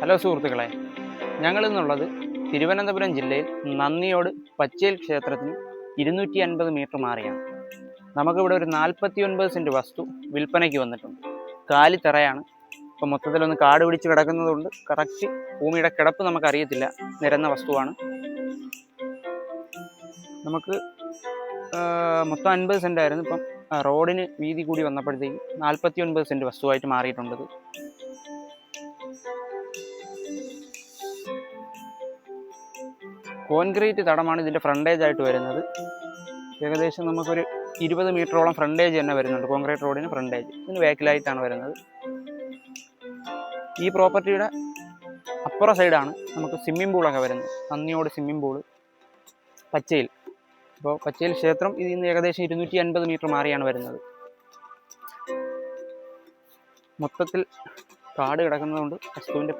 Hello സുഹൃത്തുക്കളെ ഞങ്ങളിന്നുള്ളത് തിരുവനന്തപുരം ജില്ലയിൽ നന്ദിയോട് പച്ചേൽ ക്ഷേത്രത്തിന് ഇരുന്നൂറ്റി അൻപത് മീറ്റർ മാറിയാണ്. നമുക്കിവിടെ ഒരു നാൽപ്പത്തി ഒൻപത് സെന്റ് വസ്തു വിൽപ്പനയ്ക്ക് വന്നിട്ടുണ്ട്. കാലിത്തറയാണ് ഇപ്പോൾ മൊത്തത്തിലൊന്ന് കാട് പിടിച്ച് കിടക്കുന്നതുകൊണ്ട് കറക്റ്റ് ഭൂമിയുടെ കിടപ്പ് നമുക്കറിയത്തില്ല. നിരന്ന വസ്തുവാണ്. നമുക്ക് മൊത്തം അൻപത് സെന്റായിരുന്നു ഇപ്പം റോഡിന് വീതി കൂടി വന്നപ്പോഴത്തേക്ക് നാൽപ്പത്തി ഒൻപത് സെന്റ് വസ്തുവായിട്ട് മാറിയിട്ടുണ്ടത്. കോൺക്രീറ്റ് തടമാണ് ഇതിന്റെ ഫ്രണ്ടേജ് ആയിട്ട് വരുന്നത്. ഏകദേശം നമുക്കൊരു ഇരുപത് മീറ്ററോളം ഫ്രണ്ടേജ് തന്നെ വരുന്നുണ്ട്. കോൺക്രീറ്റ് റോഡിന് ഫ്രണ്ടേജ് ഇതിന് ബാക്കിലായിട്ടാണ് വരുന്നത്. ഈ പ്രോപ്പർട്ടിയുടെ അപ്പുറ സൈഡാണ് നമുക്ക് സ്വിമ്മിംഗ് പൂളൊക്കെ വരുന്നത്. നന്ദിയോട് സ്വിമ്മിംഗ് പൂൾ പച്ചയിൽ. അപ്പോൾ പച്ചയിൽ ക്ഷേത്രം ഇതിൽ നിന്ന് ഏകദേശം ഇരുന്നൂറ്റി അൻപത് മീറ്റർ മാറിയാണ് വരുന്നത്. മൊത്തത്തിൽ കാട് കിടക്കുന്നതുകൊണ്ട് വസ്തുവിന്റെ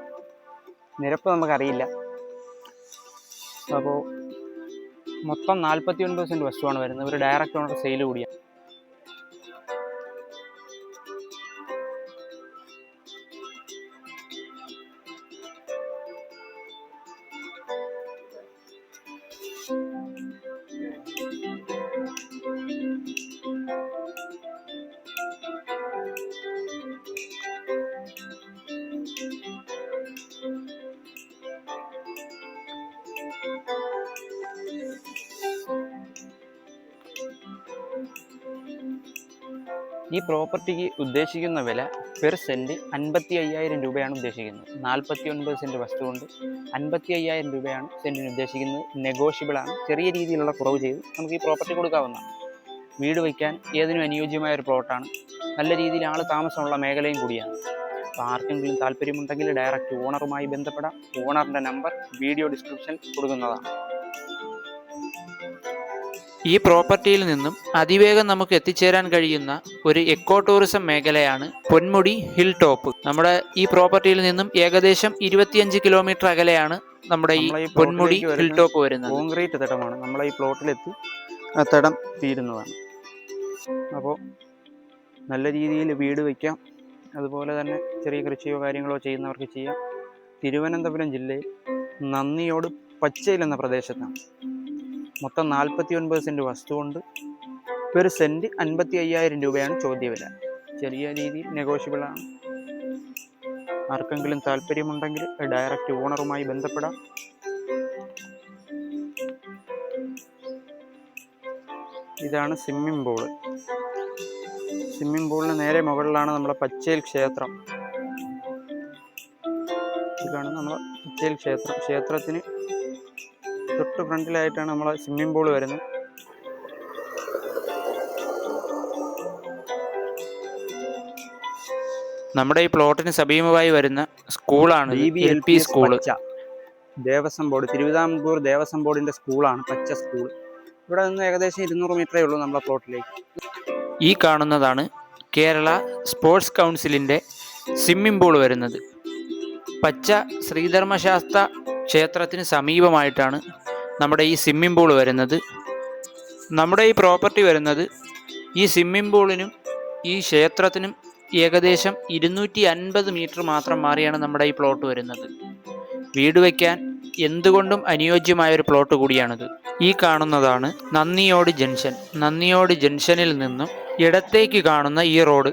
നിരപ്പ് നമുക്കറിയില്ല. അപ്പോൾ മൊത്തം നാൽപ്പത്തി ഒൻപത് സെന്റ് വസ്തുവാണ് വരുന്നത്. ഒരു ഡയറക്റ്റ് ഓണർ സെയിൽ കൂടിയാണ്. ഈ പ്രോപ്പർട്ടിക്ക് ഉദ്ദേശിക്കുന്ന വില പെർ സെന്റ് അൻപത്തി അയ്യായിരം രൂപയാണ് ഉദ്ദേശിക്കുന്നത്. നാൽപ്പത്തി ഒൻപത് സെന്റ് വസ്തു കൊണ്ട് അൻപത്തി അയ്യായിരം രൂപയാണ് സെന്റിന് ഉദ്ദേശിക്കുന്നത്. നെഗോഷ്യബിളാണ് ചെറിയ രീതിയിലുള്ള കുറവ് ചെയ്ത് നമുക്ക് ഈ പ്രോപ്പർട്ടി കൊടുക്കാവുന്നതാണ്. വീട് വയ്ക്കാൻ ഏതിനും അനുയോജ്യമായ ഒരു പ്ലോട്ടാണ് നല്ല രീതിയിൽ ആൾ താമസമുള്ള മേഖലയും കൂടിയാണ്. അപ്പോൾ ആർക്കെങ്കിലും താല്പര്യമുണ്ടെങ്കിൽ ഡയറക്റ്റ് ഓണറുമായി ബന്ധപ്പെടാം. ഓണറിന്റെ നമ്പർ വീഡിയോ ഡിസ്ക്രിപ്ഷൻ കൊടുക്കുന്നതാണ്. ഈ പ്രോപ്പർട്ടിയിൽ നിന്നും അതിവേഗം നമുക്ക് എത്തിച്ചേരാൻ കഴിയുന്ന ഒരു എക്കോ ടൂറിസം മേഖലയാണ് പൊന്മുടി ഹിൽ ടോപ്പ്. നമ്മുടെ ഈ പ്രോപ്പർട്ടിയിൽ നിന്നും ഏകദേശം ഇരുപത്തിയഞ്ച് കിലോമീറ്റർ അകലെയാണ് നമ്മുടെ ഈ പൊന്മുടി ഹിൽ ടോപ്പ് വരുന്നത്. കോൺക്രീറ്റ് തടമാണ്. നമ്മളെ ഈ പ്ലോട്ടിലെത്തി ആ തടം തീരുന്നതാണ്. അപ്പോൾ നല്ല രീതിയിൽ വീട് വയ്ക്കാം അതുപോലെ തന്നെ ചെറിയ കൃഷിയോ കാര്യങ്ങളോ ചെയ്യുന്നവർക്ക് ചെയ്യാം. തിരുവനന്തപുരം ജില്ലയിൽ നന്ദിയോട് പച്ചയിൽ എന്ന പ്രദേശത്താണ്. മൊത്തം നാൽപ്പത്തി ഒൻപത് സെന്റ് വസ്തുവുണ്ട്. ഒരു സെന്റ് അൻപത്തി അയ്യായിരം രൂപയാണ് ചോദ്യവില. ചെറിയ രീതിയിൽ നെഗോഷ്യബിളാണ് ആർക്കെങ്കിലും താല്പര്യമുണ്ടെങ്കിൽ ഡയറക്റ്റ് ഓണറുമായി ബന്ധപ്പെടാം. ഇതാണ് സ്വിമ്മിംഗ് പൂൾ സ്വിമ്മിംഗ് പൂളിന് നേരെ മുകളിലാണ് നമ്മളെ പച്ചേൽ ക്ഷേത്രം. ഇതാണ് നമ്മളെ പച്ചേൽ ക്ഷേത്രം. ക്ഷേത്രത്തിന് തൊട്ട് ഫ്രണ്ടിലായിട്ടാണ് നമ്മളെ സ്വിമ്മിംഗ് പൂൾ വരുന്നത്. നമ്മുടെ ഈ പ്ലോട്ടിന് സമീപമായി വരുന്ന സ്കൂളാണ് L P school Devaswom board Thiruvithamkoor Devaswom ബോർഡിന്റെ സ്കൂളാണ് പച്ച സ്കൂൾ ഇവിടെ നിന്ന് ഏകദേശം ഇരുന്നൂറ് മീറ്ററേ ഉള്ളൂ നമ്മുടെ പ്ലോട്ടിലേക്ക്. ഈ കാണുന്നതാണ് കേരള സ്പോർട്സ് കൗൺസിലിന്റെ സ്വിമ്മിംഗ് പൂൾ വരുന്നത്. പച്ച ശ്രീധർമ്മശാസ്ത്ര ക്ഷേത്രത്തിന് സമീപമായിട്ടാണ് നമ്മുടെ ഈ സ്വിമ്മിംഗ് പൂൾ വരുന്നത് നമ്മുടെ ഈ പ്രോപ്പർട്ടി വരുന്നത് ഈ സ്വിമ്മിംഗ് പൂളിനും ഈ ക്ഷേത്രത്തിനും ഏകദേശം ഇരുന്നൂറ്റി അൻപത് മീറ്റർ മാത്രം മാറിയാണ് നമ്മുടെ ഈ പ്ലോട്ട് വരുന്നത്. വീട് വയ്ക്കാൻ എന്തുകൊണ്ടും അനുയോജ്യമായ ഒരു പ്ലോട്ട് കൂടിയാണിത്. ഈ കാണുന്നതാണ് നന്ദിയോട് ജംഗ്ഷൻ. നന്ദിയോട് ജംഗ്ഷനിൽ നിന്നും ഇടത്തേക്ക് കാണുന്ന ഈ റോഡ്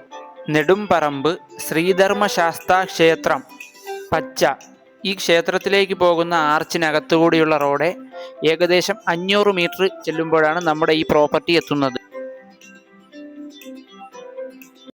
നെടുംപറമ്പ് ശ്രീധർമ്മശാസ്താ ക്ഷേത്രം പച്ച. ഈ ക്ഷേത്രത്തിലേക്ക് പോകുന്ന ആർച്ചിനകത്തുകൂടിയുള്ള റോഡ് ഏകദേശം അഞ്ഞൂറ് മീറ്റർ ചെല്ലുമ്പോഴാണ് നമ്മുടെ ഈ പ്രോപ്പർട്ടി എത്തുന്നത്.